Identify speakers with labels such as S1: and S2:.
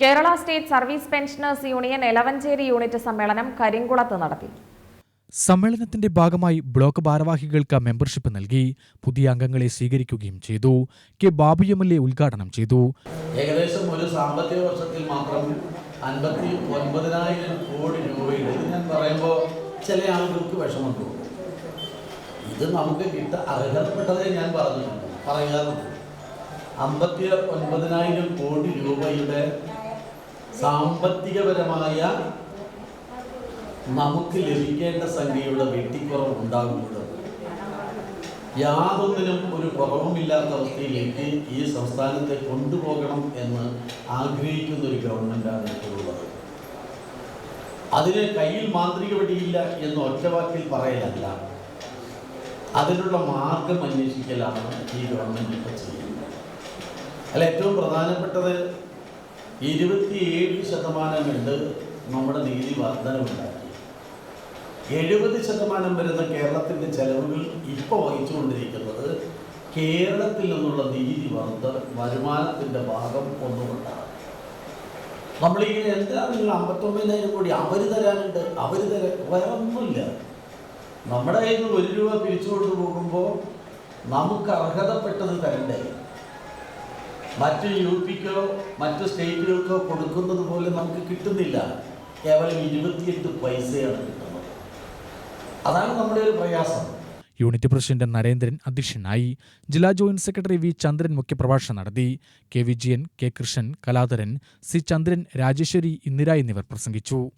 S1: Kerala state service pensioners union Elavanchery unit സമ്മേളനം കരിങ്കുളത്ത് നടത്തി.
S2: സമ്മേളനത്തിന്റെ ഭാഗമായി ബ്ലോക്ക് ഭാരവാഹികൾക്ക് മെമ്പർഷിപ്പ് നൽകി പുതിയ അംഗങ്ങളെ സ്വീകരിക്കുകയും ചെയ്തു. K Babu M L A ഉദ്ഘാടനം ചെയ്തു.
S3: ഏകദേശം ഒരു സാമ്പത്തിക വർഷത്തിൽ മാത്രം അൻപത്തി ഒൻപതിനായിരം കോടി രൂപയുടെ ഞാൻ പറയുമ്പോൾ ചില ആളുകൾക്ക് വിഷമം തോന്നും ഇത് നമുക്ക് കിട്ട അർഹതപ്പെട്ടതേ ഞാൻ പറഞ്ഞിട്ടുണ്ട്. പറയാറുണ്ട്. അമ്പത്തി ഒൻപതിനായിരം കോടി രൂപയുടെ സാമ്പത്തികപരമായ നമുക്ക് ലഭിക്കേണ്ട സംഖ്യയുടെ വെട്ടിക്കുറവ് ഉണ്ടാകുന്നത് യാതൊന്നിനും ഒരു കുറവുമില്ലാത്ത അവസ്ഥയിലേക്ക് ഈ സംസ്ഥാനത്തെ കൊണ്ടുപോകണം എന്ന് ആഗ്രഹിക്കുന്ന ഒരു ഗവൺമെന്റാണ് ഇപ്പോഴുള്ളത് അതിന് കയ്യിൽ മാന്ത്രിക വടിയില്ല എന്ന് ഒറ്റവാക്കിൽ പറയലല്ല. അതിനുള്ള മാർഗം അന്വേഷിക്കലാണ് ഈ ഗവൺമെന്റ് ഇപ്പോൾ ചെയ്യുന്നത്. അല്ല ഏറ്റവും പ്രധാനപ്പെട്ടത് ഇരുപത്തിയേഴ് ശതമാനം ഉണ്ട് നമ്മുടെ നീതി വർധനവുണ്ടാക്കി. എഴുപത് ശതമാനം വരുന്ന കേരളത്തിന്റെ ചെലവുകൾ ഇപ്പോൾ വഹിച്ചുകൊണ്ടിരിക്കുന്നത് കേരളത്തിൽ നിന്നുള്ള നികുതി വർദ്ധ വരുമാനത്തിന്റെ ഭാഗം ഒന്നുകൊണ്ടാണ്. നമ്മളിങ്ങനെ എന്താ നിങ്ങൾ അമ്പത്തൊമ്പതിനായിരം കോടി അവർ തരാനുണ്ട്? അവർ വേറെ ഒന്നുമില്ല നമ്മുടെ കയ്യിൽ നിന്ന് ഒരു രൂപ പിരിച്ചുകൊണ്ട് പോകുമ്പോൾ നമുക്ക് അർഹതപ്പെട്ടത് തരണ്ടേ? മറ്റ് യു പിക്കോ മറ്റ് സ്റ്റേറ്റുകൾക്കോ കൊടുക്കുന്നത് പോലെ നമുക്ക് കിട്ടുന്നില്ല. കേവലം ഇരുപത്തിയെട്ട് പൈസയാണ് കിട്ടുന്നത്. അതാണ് നമ്മുടെ ഒരു പ്രയാസം.
S2: യൂണിറ്റ് പ്രസിഡന്റ് നരേന്ദ്രൻ അധ്യക്ഷനായി ജില്ലാ ജോയിന്റ് സെക്രട്ടറി വി ചന്ദ്രൻ മുഖ്യപ്രഭാഷണം നടത്തി. K Vijayan K Krishnan Kaladharan C Chandran Rajeshwari Indira എന്നിവർ പ്രസംഗിച്ചു.